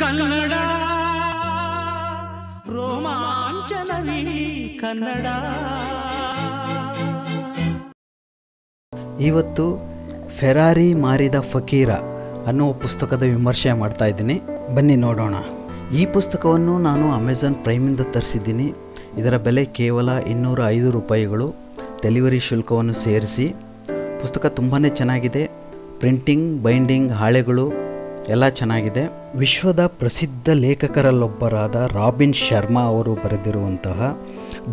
ಕನ್ನಡ, ರೋಮಾಂಚನವಿ ಕನ್ನಡ. ಇವತ್ತು ಫೆರಾರಿ ಮಾರಿದ ಫಕೀರ ಅನ್ನುವ ಪುಸ್ತಕದ ವಿಮರ್ಶೆ ಮಾಡ್ತಾ ಇದ್ದೀನಿ. ಬನ್ನಿ ನೋಡೋಣ. ಈ ಪುಸ್ತಕವನ್ನು ನಾನು ಅಮೆಝಾನ್ ಪ್ರೈಮಿಂದ ತರಿಸಿದ್ದೀನಿ. ಇದರ ಬೆಲೆ ಕೇವಲ ಇನ್ನೂರ ಐದು ರೂಪಾಯಿಗಳು. ಡೆಲಿವರಿ ಶುಲ್ಕವನ್ನು ಸೇರಿಸಿ. ಪುಸ್ತಕ ತುಂಬಾ ಚೆನ್ನಾಗಿದೆ. ಪ್ರಿಂಟಿಂಗ್ ಬೈಂಡಿಂಗ್ ಹಾಳೆಗಳು ಎಲ್ಲ ಚೆನ್ನಾಗಿದೆ. ವಿಶ್ವದ ಪ್ರಸಿದ್ಧ ಲೇಖಕರಲ್ಲೊಬ್ಬರಾದ ರಾಬಿನ್ ಶರ್ಮಾ ಅವರು ಬರೆದಿರುವಂತಹ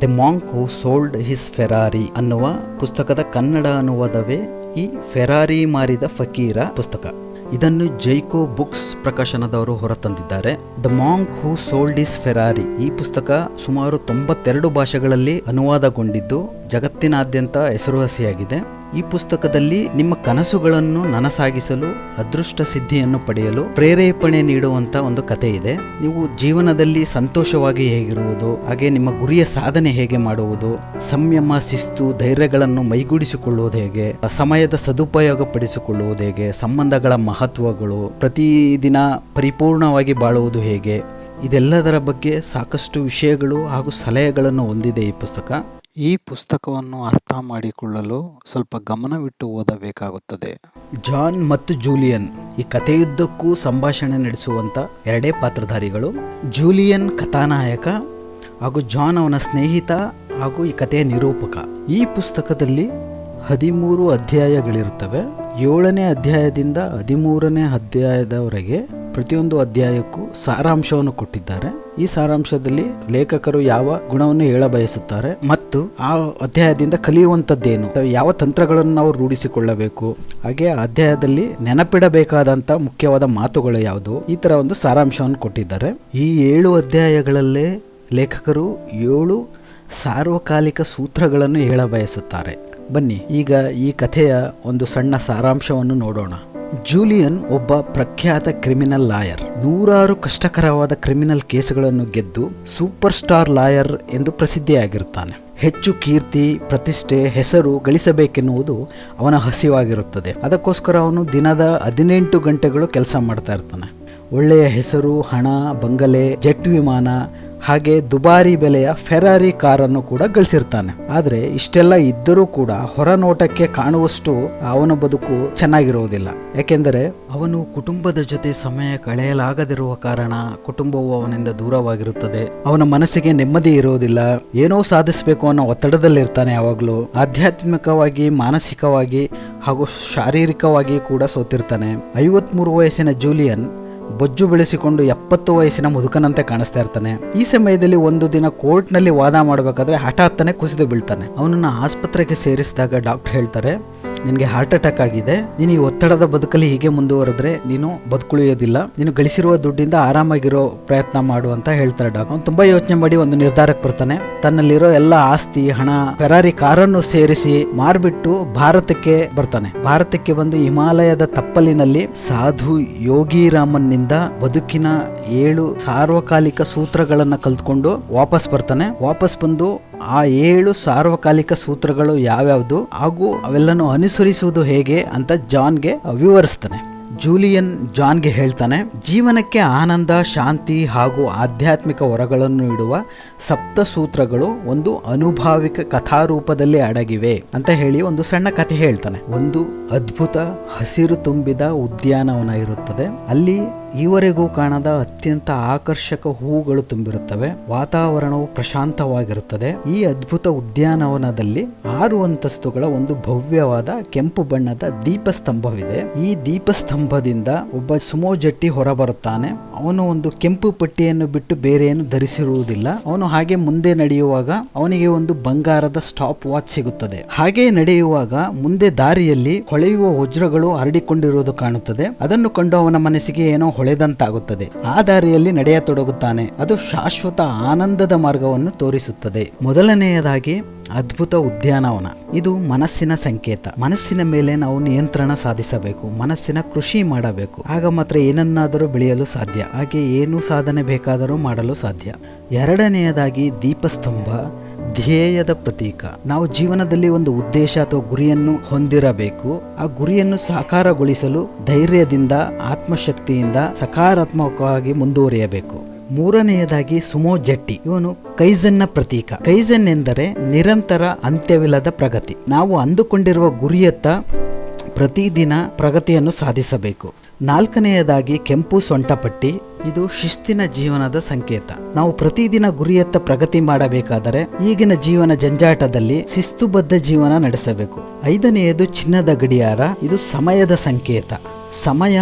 the monk who sold his Ferrari ಅನ್ನುವ ಪುಸ್ತಕದ ಕನ್ನಡ ಅನುವಾದವೇ ಈ ಫೆರಾರಿ ಮಾರಿದ ಫಕೀರ ಪುಸ್ತಕ. ಇದನ್ನು ಜೈಕೋ ಬುಕ್ಸ್ ಪ್ರಕಾಶನದವರು ಹೊರತಂದಿದ್ದಾರೆ. The monk who sold his Ferrari ಈ ಪುಸ್ತಕ ಸುಮಾರು ತೊಂಬತ್ತೆರಡು ಭಾಷೆಗಳಲ್ಲಿ ಅನುವಾದಗೊಂಡಿದ್ದು ಜಗತ್ತಿನಾದ್ಯಂತ ಹೆಸರುವಾಸಿಯಾಗಿದೆ. ಈ ಪುಸ್ತಕದಲ್ಲಿ ನಿಮ್ಮ ಕನಸುಗಳನ್ನು ನನಸಾಗಿಸಲು, ಅದೃಷ್ಟ ಸಿದ್ಧಿಯನ್ನು ಪಡೆಯಲು ಪ್ರೇರೇಪಣೆ ನೀಡುವಂತ ಒಂದು ಕತೆ ಇದೆ. ನೀವು ಜೀವನದಲ್ಲಿ ಸಂತೋಷವಾಗಿ ಹೇಗಿರುವುದು, ಹಾಗೆ ನಿಮ್ಮ ಗುರಿಯ ಸಾಧನೆ ಹೇಗೆ ಮಾಡುವುದು, ಸಂಯಮ, ಶಿಸ್ತು, ಧೈರ್ಯಗಳನ್ನು ಮೈಗೂಡಿಸಿಕೊಳ್ಳುವುದು ಹೇಗೆ, ಸಮಯದ ಸದುಪಯೋಗ ಪಡಿಸಿಕೊಳ್ಳುವುದು ಹೇಗೆ, ಸಂಬಂಧಗಳ ಮಹತ್ವಗಳು, ಪ್ರತಿದಿನ ಪರಿಪೂರ್ಣವಾಗಿ ಬಾಳುವುದು ಹೇಗೆ, ಇದೆಲ್ಲದರ ಬಗ್ಗೆ ಸಾಕಷ್ಟು ವಿಷಯಗಳು ಹಾಗೂ ಸಲಹೆಗಳನ್ನು ಹೊಂದಿದೆ ಈ ಪುಸ್ತಕ. ಈ ಪುಸ್ತಕವನ್ನು ಅರ್ಥ ಮಾಡಿಕೊಳ್ಳಲು ಸ್ವಲ್ಪ ಗಮನವಿಟ್ಟು ಓದಬೇಕಾಗುತ್ತದೆ. ಜಾನ್ ಮತ್ತು ಜೂಲಿಯನ್ ಈ ಕಥೆಯುದ್ದಕ್ಕೂ ಸಂಭಾಷಣೆ ನಡೆಸುವಂತ ಎರಡೇ ಪಾತ್ರಧಾರಿಗಳು. ಜೂಲಿಯನ್ ಕಥಾನಾಯಕ ಹಾಗೂ ಜಾನ್ ಅವನ ಸ್ನೇಹಿತ ಹಾಗೂ ಈ ಕಥೆಯ ನಿರೂಪಕ. ಈ ಪುಸ್ತಕದಲ್ಲಿ ಹದಿಮೂರು ಅಧ್ಯಾಯಗಳಿರುತ್ತವೆ. ಏಳನೇ ಅಧ್ಯಾಯದಿಂದ ಹದಿಮೂರನೇ ಅಧ್ಯಾಯದವರೆಗೆ ಪ್ರತಿಯೊಂದು ಅಧ್ಯಾಯಕ್ಕೂ ಸಾರಾಂಶವನ್ನು ಕೊಟ್ಟಿದ್ದಾರೆ. ಈ ಸಾರಾಂಶದಲ್ಲಿ ಲೇಖಕರು ಯಾವ ಗುಣವನ್ನು ಹೇಳ ಬಯಸುತ್ತಾರೆ ಮತ್ತು ಆ ಅಧ್ಯಾಯದಿಂದ ಕಲಿಯುವಂಥದ್ದೇನು, ಯಾವ ತಂತ್ರಗಳನ್ನು ನಾವು ರೂಢಿಸಿಕೊಳ್ಳಬೇಕು, ಹಾಗೆ ಆ ಅಧ್ಯಾಯದಲ್ಲಿ ನೆನಪಿಡಬೇಕಾದಂಥ ಮುಖ್ಯವಾದ ಮಾತುಗಳು ಯಾವುದು, ಈ ಥರ ಒಂದು ಸಾರಾಂಶವನ್ನು ಕೊಟ್ಟಿದ್ದಾರೆ. ಈ ಏಳು ಅಧ್ಯಾಯಗಳಲ್ಲೇ ಲೇಖಕರು ಏಳು ಸಾರ್ವಕಾಲಿಕ ಸೂತ್ರಗಳನ್ನು ಹೇಳ ಬಯಸುತ್ತಾರೆ. ಬನ್ನಿ, ಈಗ ಈ ಕಥೆಯ ಒಂದು ಸಣ್ಣ ಸಾರಾಂಶವನ್ನು ನೋಡೋಣ. ಜೂಲಿಯನ್ ಒಬ್ಬ ಪ್ರಖ್ಯಾತ ಕ್ರಿಮಿನಲ್ ಲಾಯರ್. ನೂರಾರು ಕಷ್ಟಕರವಾದ ಕ್ರಿಮಿನಲ್ ಕೇಸುಗಳನ್ನು ಗೆದ್ದು ಸೂಪರ್ ಸ್ಟಾರ್ ಲಾಯರ್ ಎಂದು ಪ್ರಸಿದ್ಧಿಯಾಗಿರುತ್ತಾನೆ. ಹೆಚ್ಚು ಕೀರ್ತಿ, ಪ್ರತಿಷ್ಠೆ, ಹೆಸರು ಗಳಿಸಬೇಕೆನ್ನುವುದು ಅವನ ಹಸಿವಾಗಿರುತ್ತದೆ. ಅದಕ್ಕೋಸ್ಕರ ಅವನು ದಿನದ ಹದಿನೆಂಟು ಗಂಟೆಗಳು ಕೆಲಸ ಮಾಡ್ತಾ ಇರ್ತಾನೆ. ಒಳ್ಳೆಯ ಹೆಸರು, ಹಣ, ಬಂಗಲೆ, ಜೆಟ್ ವಿಮಾನ ಹಾಗೆ ದುಬಾರಿ ಬೆಲೆಯ ಫೆರಾರಿ ಕಾರನ್ನು ಕೂಡ ಗಳಿಸಿರ್ತಾನೆ. ಆದರೆ ಇಷ್ಟೆಲ್ಲ ಇದ್ದರೂ ಕೂಡ ಹೊರನೋಟಕ್ಕೆ ಕಾಣುವಷ್ಟು ಅವನ ಬದುಕು ಚೆನ್ನಾಗಿರುವುದಿಲ್ಲ. ಯಾಕೆಂದರೆ ಅವನು ಕುಟುಂಬದ ಜೊತೆ ಸಮಯ ಕಳೆಯಲಾಗದಿರುವ ಕಾರಣ ಕುಟುಂಬವು ಅವನಿಂದ ದೂರವಾಗಿರುತ್ತದೆ. ಅವನ ಮನಸ್ಸಿಗೆ ನೆಮ್ಮದಿ ಇರುವುದಿಲ್ಲ. ಏನೋ ಸಾಧಿಸಬೇಕು ಅನ್ನೋ ಒತ್ತಡದಲ್ಲಿರ್ತಾನೆ ಯಾವಾಗಲೂ. ಆಧ್ಯಾತ್ಮಿಕವಾಗಿ, ಮಾನಸಿಕವಾಗಿ ಹಾಗೂ ಶಾರೀರಿಕವಾಗಿ ಕೂಡ ಸೋತಿರ್ತಾನೆ. ಐವತ್ಮೂರು ವಯಸ್ಸಿನ ಜೂಲಿಯನ್ ಬೊಜ್ಜು ಬೆಳೆಸಿಕೊಂಡು ಎಪ್ಪತ್ತು ವಯಸ್ಸಿನ ಮುದುಕನಂತೆ ಕಾಣಿಸ್ತಾ ಇರ್ತಾನೆ. ಈ ಸಮಯದಲ್ಲಿ ಒಂದು ದಿನ ಕೋರ್ಟ್ನಲ್ಲಿ ವಾದ ಮಾಡಬೇಕಾದ್ರೆ ಹಠಾತ್ತನೆ ಕುಸಿದು ಬೀಳ್ತಾನೆ. ಅವನನ್ನು ಆಸ್ಪತ್ರೆಗೆ ಸೇರಿಸಿದಾಗ ಡಾಕ್ಟರ್ ಹೇಳ್ತಾರೆ ನಿನಗೆ ಹಾರ್ಟ್ ಅಟ್ಯಾಕ್ ಆಗಿದೆ. ನೀನು ಈ ಒತ್ತಡದ ಬದುಕಲ್ಲಿ ಹೀಗೆ ಮುಂದುವರೆದ್ರೆ ನೀನು ಬದುಕುಳಿಯೋದಿಲ್ಲ. ನೀನು ಗಳಿಸಿರುವ ದುಡ್ಡಿಂದ ಆರಾಮಾಗಿರೋ ಪ್ರಯತ್ನ ಮಾಡು ಅಂತ ಹೇಳ್ತಾರೆ ಡಾಕ್. ಅವ್ನು ತುಂಬಾ ಯೋಚನೆ ಮಾಡಿ ಒಂದು ನಿರ್ಧಾರಕ್ಕೆ ಬರ್ತಾನೆ. ತನ್ನಲ್ಲಿರೋ ಎಲ್ಲ ಆಸ್ತಿ, ಹಣ ಫೆರಾರಿ ಕಾರನ್ನು ಸೇರಿಸಿ ಮಾರ್ಬಿಟ್ಟು ಭಾರತಕ್ಕೆ ಬರ್ತಾನೆ. ಭಾರತಕ್ಕೆ ಬಂದು ಹಿಮಾಲಯದ ತಪ್ಪಲಿನಲ್ಲಿ ಸಾಧು ಯೋಗಿ ರಾಮನ್ನಿಂದ ಬದುಕಿನ ಏಳು ಸಾರ್ವಕಾಲಿಕ ಸೂತ್ರಗಳನ್ನ ಕಲ್ತ್ಕೊಂಡು ವಾಪಸ್ ಬರ್ತಾನೆ. ವಾಪಸ್ ಬಂದು ಆ ಏಳು ಸಾರ್ವಕಾಲಿಕ ಸೂತ್ರಗಳು ಯಾವ್ಯಾವುದು ಹಾಗೂ ಅವೆಲ್ಲನೂ ಅನುಸರಿಸುವುದು ಹೇಗೆ ಅಂತ ಜಾನ್ಗೆ ವಿವರಿಸ್ತಾನೆ. ಜೂಲಿಯನ್ ಜಾನ್ಗೆ ಹೇಳ್ತಾನೆ, ಜೀವನಕ್ಕೆ ಆನಂದ, ಶಾಂತಿ ಹಾಗೂ ಆಧ್ಯಾತ್ಮಿಕ ಹೊರಗಳನ್ನು ಇಡುವ ಸಪ್ತ ಸೂತ್ರಗಳು ಒಂದು ಅನುಭಾವಿಕ ಕಥಾರೂಪದಲ್ಲಿ ಅಡಗಿವೆ ಅಂತ ಹೇಳಿ ಒಂದು ಸಣ್ಣ ಕಥೆ ಹೇಳ್ತಾನೆ. ಒಂದು ಅದ್ಭುತ ಹಸಿರು ತುಂಬಿದ ಉದ್ಯಾನವನ ಇರುತ್ತದೆ. ಅಲ್ಲಿ ಈವರೆಗೂ ಕಾಣದ ಅತ್ಯಂತ ಆಕರ್ಷಕ ಹೂಗಳು ತುಂಬಿರುತ್ತವೆ. ವಾತಾವರಣವು ಪ್ರಶಾಂತವಾಗಿರುತ್ತದೆ. ಈ ಅದ್ಭುತ ಉದ್ಯಾನವನದಲ್ಲಿ ಆರು ಅಂತಸ್ತುಗಳ ಒಂದು ಭವ್ಯವಾದ ಕೆಂಪು ಬಣ್ಣದ ದೀಪಸ್ತಂಭವಿದೆ. ಈ ದೀಪಸ್ತಂಭದಿಂದ ಒಬ್ಬ ಸುಮೋ ಜಟ್ಟಿ ಹೊರಬರುತ್ತಾನೆ. ಅವನು ಒಂದು ಕೆಂಪು ಪಟ್ಟಿಯನ್ನು ಬಿಟ್ಟು ಬೇರೆಯನ್ನು ಧರಿಸಿರುವುದಿಲ್ಲ. ಅವನು ಹಾಗೆ ಮುಂದೆ ನಡೆಯುವಾಗ ಅವನಿಗೆ ಒಂದು ಬಂಗಾರದ ಸ್ಟಾಪ್ ವಾಚ್ ಸಿಗುತ್ತದೆ. ಹಾಗೆ ನಡೆಯುವಾಗ ಮುಂದೆ ದಾರಿಯಲ್ಲಿ ಹೊಳೆಯುವ ವಜ್ರಗಳು ಹರಡಿಕೊಂಡಿರುವುದು ಕಾಣುತ್ತದೆ. ಅದನ್ನು ಕಂಡು ಅವನ ಮನಸ್ಸಿಗೆ ಏನೋ ಹೊಳೆದಂತಾಗುತ್ತದೆ ಆ ದಾರಿಯಲ್ಲಿ ನಡೆಯತೊಡಗುತ್ತಾನೆ. ಅದು ಶಾಶ್ವತ ಆನಂದದ ಮಾರ್ಗವನ್ನು ತೋರಿಸುತ್ತದೆ. ಮೊದಲನೆಯದಾಗಿ ಅದ್ಭುತ ಉದ್ಯಾನವನ. ಇದು ಮನಸ್ಸಿನ ಸಂಕೇತ. ಮನಸ್ಸಿನ ಮೇಲೆ ನಾವು ನಿಯಂತ್ರಣ ಸಾಧಿಸಬೇಕು. ಮನಸ್ಸಿನ ಕೃಷಿ ಮಾಡಬೇಕು. ಆಗ ಮಾತ್ರ ಏನನ್ನಾದರೂ ಬೆಳೆಯಲು ಸಾಧ್ಯ. ಹಾಗೆ ಏನು ಸಾಧನೆ ಬೇಕಾದರೂ ಮಾಡಲು ಸಾಧ್ಯ. ಎರಡನೆಯದಾಗಿ ದೀಪಸ್ತಂಭ. ಧ್ಯೇಯದ ಪ್ರತೀಕ. ನಾವು ಜೀವನದಲ್ಲಿ ಒಂದು ಉದ್ದೇಶ ಅಥವಾ ಗುರಿಯನ್ನು ಹೊಂದಿರಬೇಕು. ಆ ಗುರಿಯನ್ನು ಸಾಕಾರಗೊಳಿಸಲು ಧೈರ್ಯದಿಂದ, ಆತ್ಮಶಕ್ತಿಯಿಂದ ಸಕಾರಾತ್ಮಕವಾಗಿ ಮುಂದುವರಿಯಬೇಕು. ಮೂರನೆಯದಾಗಿ ಸುಮೋ ಜಟ್ಟಿ. ಇವನು ಕೈಜನ್ನ ಪ್ರತೀಕ. ಕೈಜನ್ ಎಂದರೆ ನಿರಂತರ ಅಂತ್ಯವಿಲ್ಲದ ಪ್ರಗತಿ. ನಾವು ಅಂದುಕೊಂಡಿರುವ ಗುರಿಯತ್ತ ಪ್ರತಿದಿನ ಪ್ರಗತಿಯನ್ನು ಸಾಧಿಸಬೇಕು. ನಾಲ್ಕನೆಯದಾಗಿ ಕೆಂಪು ಸೊಂಟಪಟ್ಟಿ ಇದು ಶಿಸ್ತಿನ ಜೀವನದ ಸಂಕೇತ. ನಾವು ಪ್ರತಿದಿನ ಗುರಿಯತ್ತ ಪ್ರಗತಿ ಮಾಡಬೇಕಾದರೆ ಈಗಿನ ಜೀವನ ಜಂಜಾಟದಲ್ಲಿ ಶಿಸ್ತುಬದ್ಧ ಜೀವನ ನಡೆಸಬೇಕು. ಐದನೆಯದು ಚಿನ್ನದ ಗಡಿಯಾರ. ಇದು ಸಮಯದ ಸಂಕೇತ. ಸಮಯ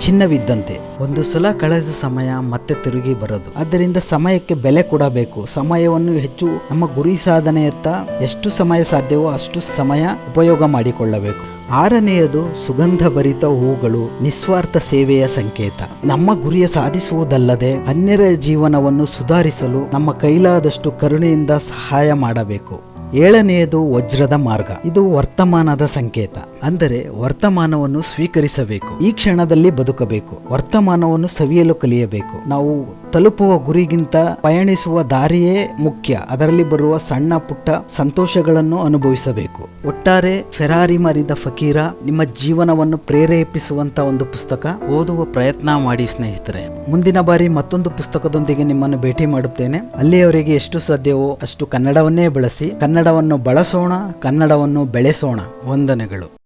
ಚಿನ್ನವಿದ್ದಂತೆ ಒಂದು ಸಲ ಕಳೆದ ಸಮಯ ಮತ್ತೆ ತಿರುಗಿ ಬರೋದು. ಆದ್ದರಿಂದ ಸಮಯಕ್ಕೆ ಬೆಲೆ ಕೊಡಬೇಕು. ಸಮಯವನ್ನು ಹೆಚ್ಚು ನಮ್ಮ ಗುರಿ ಸಾಧನೆಯತ್ತ ಎಷ್ಟು ಸಮಯ ಸಾಧ್ಯವೋ ಅಷ್ಟು ಸಮಯ ಉಪಯೋಗ ಮಾಡಿಕೊಳ್ಳಬೇಕು. ಆರನೆಯದು ಸುಗಂಧ ಭರಿತ ಹೂಗಳು ನಿಸ್ವಾರ್ಥ ಸೇವೆಯ ಸಂಕೇತ. ನಮ್ಮ ಗುರಿಯ ಸಾಧಿಸುವುದಲ್ಲದೆ ಅನ್ಯರ ಜೀವನವನ್ನು ಸುಧಾರಿಸಲು ನಮ್ಮ ಕೈಲಾದಷ್ಟು ಕರುಣೆಯಿಂದ ಸಹಾಯ ಮಾಡಬೇಕು. ಏಳನೆಯದು ವಜ್ರದ ಮಾರ್ಗ. ಇದು ವರ್ತಮಾನದ ಸಂಕೇತ. ಅಂದರೆ ವರ್ತಮಾನವನ್ನು ಸ್ವೀಕರಿಸಬೇಕು. ಈ ಕ್ಷಣದಲ್ಲಿ ಬದುಕಬೇಕು. ವರ್ತಮಾನವನ್ನು ಸವಿಯಲು ಕಲಿಯಬೇಕು. ನಾವು ತಲುಪುವ ಗುರಿಗಿಂತ ಪಯಣಿಸುವ ದಾರಿಯೇ ಮುಖ್ಯ. ಅದರಲ್ಲಿ ಬರುವ ಸಣ್ಣ ಪುಟ್ಟ ಸಂತೋಷಗಳನ್ನು ಅನುಭವಿಸಬೇಕು. ಒಟ್ಟಾರೆ ಫೆರಾರಿ ಮಾರಿದ ಫಕೀರ ನಿಮ್ಮ ಜೀವನವನ್ನು ಪ್ರೇರೇಪಿಸುವಂತ ಒಂದು ಪುಸ್ತಕ. ಓದುವ ಪ್ರಯತ್ನ ಮಾಡಿ ಸ್ನೇಹಿತರೆ. ಮುಂದಿನ ಬಾರಿ ಮತ್ತೊಂದು ಪುಸ್ತಕದೊಂದಿಗೆ ನಿಮ್ಮನ್ನು ಭೇಟಿ ಮಾಡುತ್ತೇನೆ. ಅಲ್ಲಿಯವರೆಗೆ ಎಷ್ಟು ಸಾಧ್ಯವೋ ಅಷ್ಟು ಕನ್ನಡವನ್ನೇ ಬಳಸಿ. ಕನ್ನಡವನ್ನು ಬಳಸೋಣ ಕನ್ನಡವನ್ನು ಬೆಳೆಸೋಣ. ವಂದನೆಗಳು.